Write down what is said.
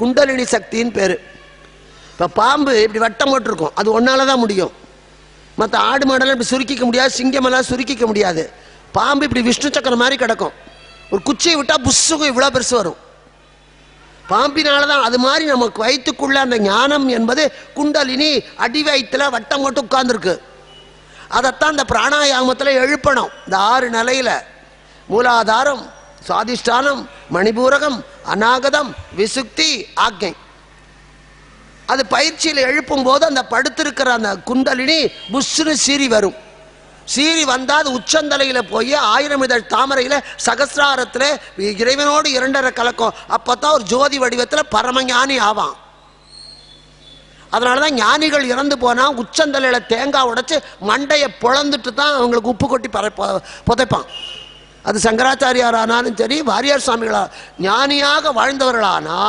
குண்டலினி சக்தின்னு பேர். இப்போ பாம்பு இப்படி வட்டம் போட்டிருக்கும். அது ஒன்னால தான் முடியும். மற்ற ஆடு மாடெல்லாம் இப்படி சுருக்கிக்க முடியாது சிங்கமெல்லாம் சுருக்கிக்க முடியாது. பாம்பு இப்படி விஷ்ணு சக்கரம் மாதிரி கிடக்கும். ஒரு குச்சியை விட்டால் புஸ்ஸுக்கும் இவ்வளோ பெருசு வரும். பாம்பினால தான் அது மாதிரி நமக்கு வயிற்றுக்குள்ள அந்த ஞானம் என்பது குண்டலினி அடி வயிற்றுல வட்டம் போட்டு உட்கார்ந்துருக்கு. அதைத்தான் இந்த பிராணாயாமத்தில் எழுப்பணும். இந்த ஆறு நிலையில் மூலாதாரம் சுவாதிஷ்டானம் மணிபூரகம் அநாகதம் விசுக்தி ஆக்ஞை. அது பயிற்சியில் எழுப்பும் போது அந்த படுத்திருக்கிற அந்த குண்டலினி புஷ்னு சீறி வரும். சீறி வந்தால் அது உச்சந்தலையில் போய் ஆயிரம் இதழ் தாமரையில் சகசிராரத்தில் இறைவனோடு இரண்டரை கலக்கும். அப்போ தான் ஒரு ஜோதி வடிவத்தில் பரமஞானி ஆவான். அதனால தான் ஞானிகள் இறந்து போனால் உச்சந்தலையில் தேங்காய் உடைச்சி மண்டையை பொழந்துட்டு தான் அவங்களுக்கு உப்பு கொட்டி பற புதைப்பான். அது சங்கராச்சாரியார் ஆனாலும் சரி வாரியார் சுவாமிகளா ஞானியாக வாழ்ந்தவர்களானால்